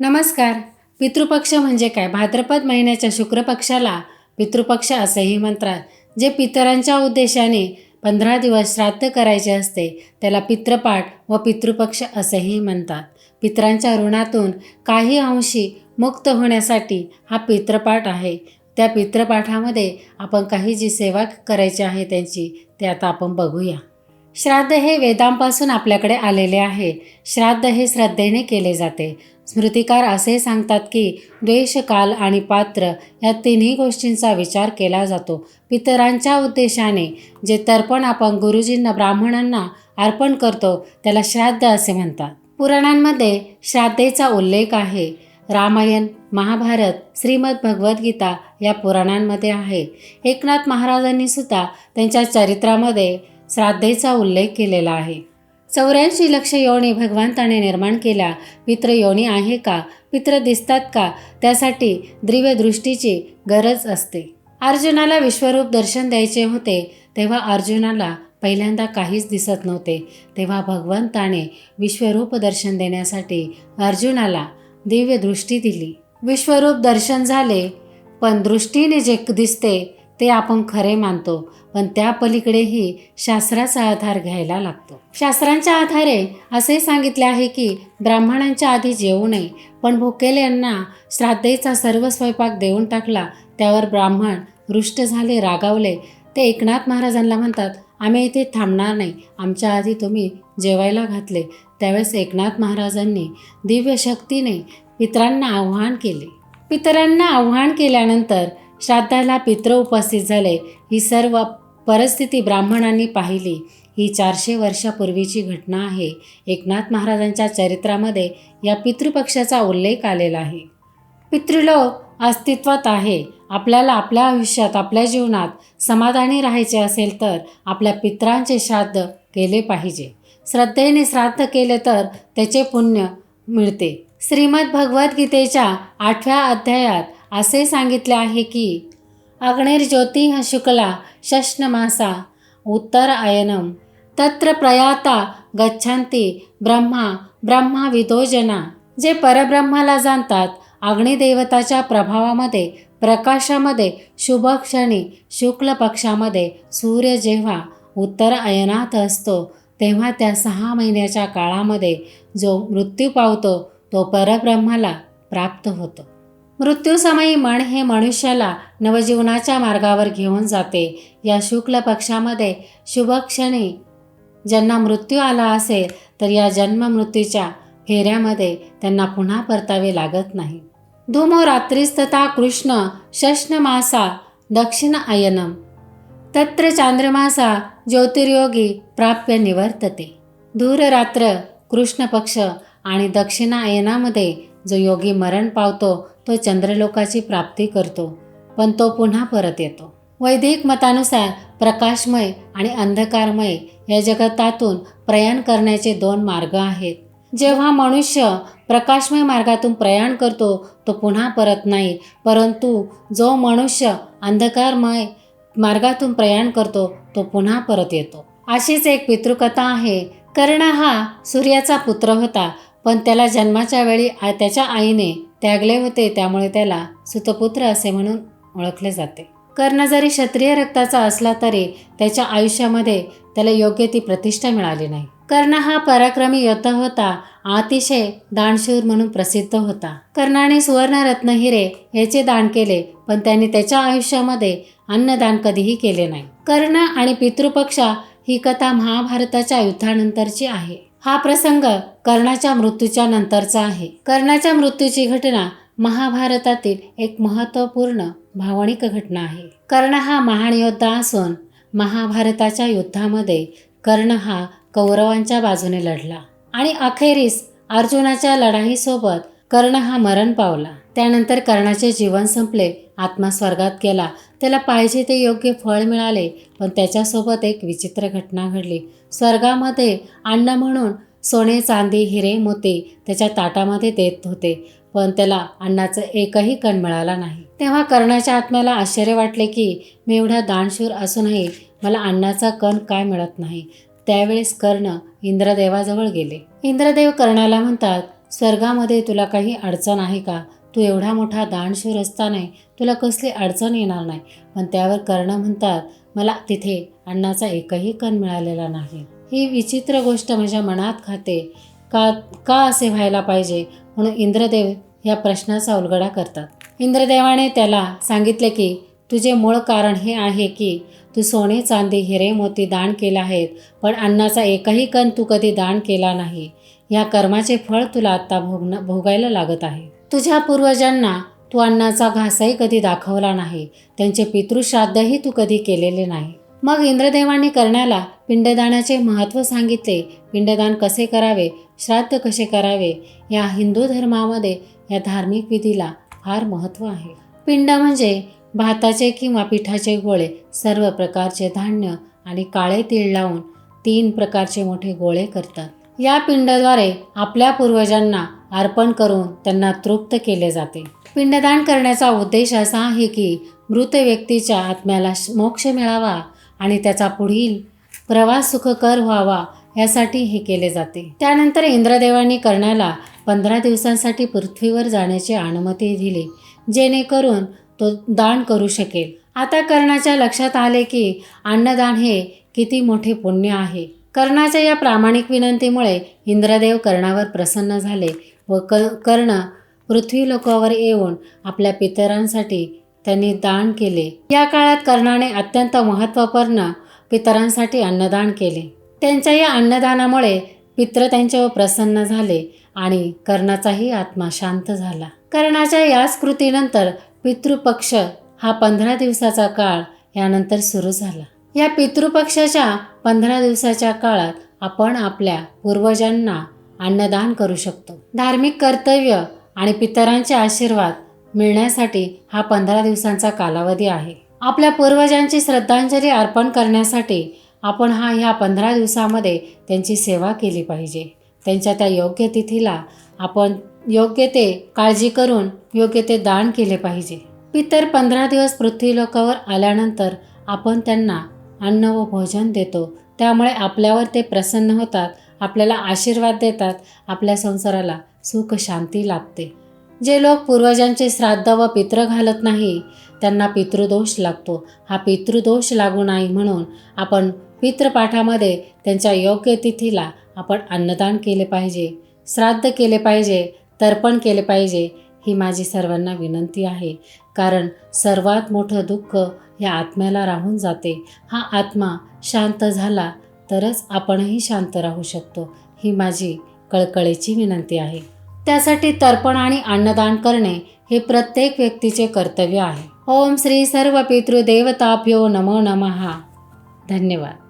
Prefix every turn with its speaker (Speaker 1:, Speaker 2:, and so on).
Speaker 1: नमस्कार. पितृपक्ष म्हणजे काय? भाद्रपद महिन्याच्या शुक्रपक्षाला पितृपक्ष असेही म्हणतात. जे पितरांच्या उद्देशाने पंधरा दिवस श्राद्ध करायचे असते त्याला पितृपाठ व पितृपक्ष असेही म्हणतात. पितरांच्या ऋणातून काही अंशी मुक्त होण्यासाठी हा पितृपाठ आहे. त्या पितृपाठामध्ये आपण काही जी सेवा करायची आहे त्यांची ते आता आपण बघूया. श्राद्ध हे वेदांपासून आपल्याकडे आलेले आहे. श्राद्ध हे श्रद्धेने केले जाते. स्मृतिकार असे सांगतात की द्वेष काल आणि पात्र या तिन्ही गोष्टींचा विचार केला जातो. पितरांच्या उद्देशाने जे तर्पण आपण गुरुजींना ब्राह्मणांना अर्पण करतो त्याला श्राद्ध असे म्हणतात. पुराणांमध्ये श्राद्धेचा उल्लेख आहे. रामायण महाभारत श्रीमद भगवद्गीता या पुराणांमध्ये आहे. एकनाथ महाराजांनी सुद्धा त्यांच्या चरित्रामध्ये श्राद्धेचा उल्लेख केलेला आहे. चौऱ्याऐंशी लक्ष योनी भगवंताने निर्माण केल्या पित्र योनी आहे का? पित्र दिसतात का? त्यासाठी दिव्य दृष्टीची गरज असते. अर्जुनाला विश्वरूप दर्शन द्यायचे होते. तेव्हा अर्जुनाला पहिल्यांदा काहीच दिसत नव्हते. तेव्हा भगवंताने विश्वरूप दर्शन देण्यासाठी अर्जुनाला दिव्य दृष्टी दिली. विश्वरूप दर्शन झाले पण दृष्टीने जे दिसते ते आपण खरे मानतो. पण त्या पलीकडेही शास्त्राचा आधार घ्यायला लागतो. शास्त्रांच्या आधारे असे सांगितले आहे की ब्राह्मणांच्या आधी जेवू नये पण भुकेल्यांना श्राद्धेचा सर्व स्वयंपाक देऊन टाकला त्यावर ब्राह्मण रुष्ट झाले रागावले. ते एकनाथ महाराजांना म्हणतात आम्ही इथे थांबणार नाही. आमच्या आधी तुम्ही जेवायला घातले. त्यावेळेस एकनाथ महाराजांनी दिव्य शक्तीने पितरांना आव्हान केले. पितरांना आव्हान केल्यानंतर श्राद्धाला पित्र उपस्थित झाले. ही सर्व परिस्थिती ब्राह्मणांनी पाहिली. ही चारशे वर्षापूर्वीची घटना आहे. एकनाथ महाराजांच्या चरित्रामध्ये या पितृपक्षाचा उल्लेख आलेला आहे. पितृलोक अस्तित्वात आहे. आपल्याला आपल्या आयुष्यात आपल्या जीवनात समाधानी राहायचे असेल तर आपल्या पित्रांचे श्राद्ध केले पाहिजे. श्रद्धेने श्राद्ध केले तर त्याचे पुण्य मिळते. श्रीमद भगवद्गीतेच्या आठव्या अध्यायात असे सांगितले आहे की अग्निर्ज्योतिः शुक्ला शश्नमासा। उत्तर अयनम। तत्र प्रयाता गच्छन्ति ब्रह्मा ब्रह्मा विदोजना जे परब्रह्माला जाणतात अग्निदेवताच्या प्रभावामध्ये प्रकाशामध्ये शुभक्षणी शुक्ल पक्षामध्ये सूर्य जेव्हा उत्तर अयनात असतो तेव्हा त्या सहा महिन्याच्या काळामध्ये जो मृत्यू पावतो तो परब्रह्माला प्राप्त होतो. मृत्यूसमयी मन हे मनुष्याला नवजीवनाच्या मार्गावर घेऊन जाते. या शुक्ल पक्षामध्ये शुभक्षणी ज्यांना मृत्यू आला असेल तर या जन्ममृत्यूच्या फेऱ्यामध्ये त्यांना पुन्हा परतावे लागत नाही. धूमो रात्रीस्तथा कृष्ण शश्नमासा दक्षिण आयनम तत्र चांद्रमासा ज्योतिर्योगी प्राप्य निवर्तते. दूररात्र कृष्ण पक्ष आणि दक्षिणायनामध्ये जो योगी मरण पावतो तो चंद्रलोकाची प्राप्ती करतो पण तो पुन्हा परत येतो. वैदिक मतानुसार प्रकाशमय आणि अंधकारमय या जगतातून प्रयाण करण्याचे दोन मार्ग आहेत. जेव्हा मनुष्य प्रकाशमय मार्गातून प्रयाण करतो तो पुन्हा परत नाही परंतु जो मनुष्य अंधकारमय मार्गातून प्रयाण करतो तो पुन्हा परत येतो. अशीच एक पितृकथा आहे. कर्ण हा सूर्याचा पुत्र होता पण त्याला जन्माच्या वेळी त्याच्या आईने त्यागले होते त्यामुळे त्याला सुतपुत्र असे म्हणून ओळखले जाते. कर्ण जरी क्षत्रिय रक्ताचा असला तरी त्याच्या आयुष्यामध्ये त्याला योग्य ती प्रतिष्ठा मिळाली नाही. कर्ण हा पराक्रमी योद्धा होता अतिशय दानशूर म्हणून प्रसिद्ध होता. कर्णाने सुवर्णरत्न हिरे याचे दान केले पण त्यांनी त्याच्या आयुष्यामध्ये अन्नदान कधीही केले नाही. कर्ण आणि पितृपक्षा ही कथा महाभारताच्या युद्धानंतरची आहे. हा प्रसंग कर्णाच्या मृत्यूच्या नंतरचा आहे. कर्णाच्या मृत्यूची घटना महाभारतातील एक महत्त्वपूर्ण भावनिक घटना आहे. कर्ण हा महान योद्धा असून महाभारताच्या युद्धामध्ये कर्ण हा कौरवांच्या बाजूने लढला आणि अखेरीस अर्जुनाच्या लढाईसोबत कर्ण हा मरण पावला. त्यानंतर कर्णाचे जीवन संपले. आत्मा स्वर्गात गेला. त्याला पाहिजे ते योग्य फळ मिळाले पण त्याच्यासोबत एक विचित्र घटना घडली. स्वर्गामध्ये अन्न म्हणून सोने चांदी हिरे मोती त्याच्या ताटामध्ये देत होते पण त्याला अन्नाचं एकही कण मिळाला नाही. तेव्हा कर्णाच्या आत्म्याला आश्चर्य वाटले की मी एवढा दानशूर असूनही मला अन्नाचा कण काय मिळत नाही. त्यावेळेस कर्ण इंद्रदेवाजवळ गेले. इंद्रदेव कर्णाला म्हणतात स्वर्गामध्ये तुला काही अडचण आहे का? तू एवढा मोठा दानशूर असताना तुला कसली अडचण येणार नाही. पण त्यावर कर्ण म्हणतात मला तिथे अन्नाचा एकही कण मिळालेला नाही. ही विचित्र गोष्ट माझ्या मनात खाते. का का असे व्हायला पाहिजे? म्हणून इंद्रदेव या प्रश्नाचा उलगडा करतात. इंद्रदेवाने त्याला सांगितले की तुझे मूळ कारण हे आहे की तू सोने चांदी हिरे मोती दान केला आहेत पण अन्नाचा एकही कण तू कधी दान केला नाही. या कर्माचे फळ तुला आत्ता भोगणं भोगायला लागत आहे. तुझ्या पूर्वजांना तू अन्नाचा घासही कधी दाखवला नाही. त्यांचे पितृश्राद्धही तू कधी केलेले नाही. मग इंद्रदेवांनी कर्णाला पिंडदानाचे महत्त्व सांगितले. पिंडदान कसे करावे? श्राद्ध कसे करावे? या हिंदू धर्मामध्ये या धार्मिक विधीला फार महत्त्व आहे. पिंड म्हणजे भाताचे किंवा पिठाचे गोळे सर्व प्रकारचे धान्य आणि काळे तीळ लावून तीन प्रकारचे मोठे गोळे करतात. या पिंडाद्वारे आपल्या पूर्वजांना अर्पण करून त्यांना तृप्त केले जाते. पिंडदान करण्याचा उद्देश असा आहे की मृत व्यक्तीच्या आत्म्याला मोक्ष मिळावा आणि त्याचा पुढील प्रवास सुखकर व्हावा यासाठी हे केले जाते. त्यानंतर इंद्रदेवांनी कर्णाला पंधरा दिवसांसाठी पृथ्वीवर जाण्याची अनुमती दिली जेणेकरून तो दान करू शकेल. आता कर्णाच्या लक्षात आले की अन्नदान हे किती मोठे पुण्य आहे. कर्णाच्या या प्रामाणिक विनंतीमुळे इंद्रदेव कर्णावर प्रसन्न झाले. व क कर्ण पृथ्वी लोकावर येऊन आपल्या पितरांसाठी त्यांनी दान केले. या काळात कर्णाने अत्यंत महत्त्वपूर्ण पितरांसाठी अन्नदान केले. त्यांच्या या अन्नदानामुळे पित्र त्यांच्यावर प्रसन्न झाले आणि कर्णाचाही आत्मा शांत झाला. कर्णाच्या याच कृतीनंतर पितृपक्ष हा पंधरा दिवसाचा काळ यानंतर सुरू झाला. या पितृपक्षाच्या पंधरा दिवसाच्या काळात आपण आपल्या पूर्वजांना अन्नदान करू शकतो. धार्मिक कर्तव्य आणि पितरांचे आशीर्वाद मिळण्यासाठी हा पंधरा दिवसांचा कालावधी आहे. आपल्या पूर्वजांची श्रद्धांजली अर्पण करण्यासाठी आपण हा ह्या पंधरा दिवसामध्ये त्यांची सेवा केली पाहिजे. त्यांच्या त्या योग्य तिथीला आपण योग्य ते काळजी करून योग्य ते दान केले पाहिजे. पितर पंधरा दिवस पृथ्वी लोकावर आल्यानंतर आपण त्यांना अन्न व भोजन देतो. त्यामुळे आपल्यावर ते प्रसन्न होतात आपल्याला आशीर्वाद देतात. आपल्या संसाराला सुख शांती लाभते. जे लोक पूर्वजांचे श्राद्ध व पित्र घालत नाही त्यांना पितृदोष लागतो. हा पितृदोष लागू नाही म्हणून आपण पितृपाठामध्ये त्यांच्या योग्य तिथीला आपण अन्नदान केले पाहिजे श्राद्ध केले पाहिजे तर्पण केले पाहिजे ही माझी सर्वांना विनंती आहे. कारण सर्वात मोठं दुःख या आत्म्याला राहून जाते. हा आत्मा शांत झाला तरच आपणही शांत राहू शकतो ही माझी कळकळीची विनंती आहे. त्यासाठी तर्पण आणि अन्नदान करणे हे प्रत्येक व्यक्तीचे कर्तव्य आहे. ओम श्री सर्व पितृदेवताभ्यो नमो नमः. धन्यवाद.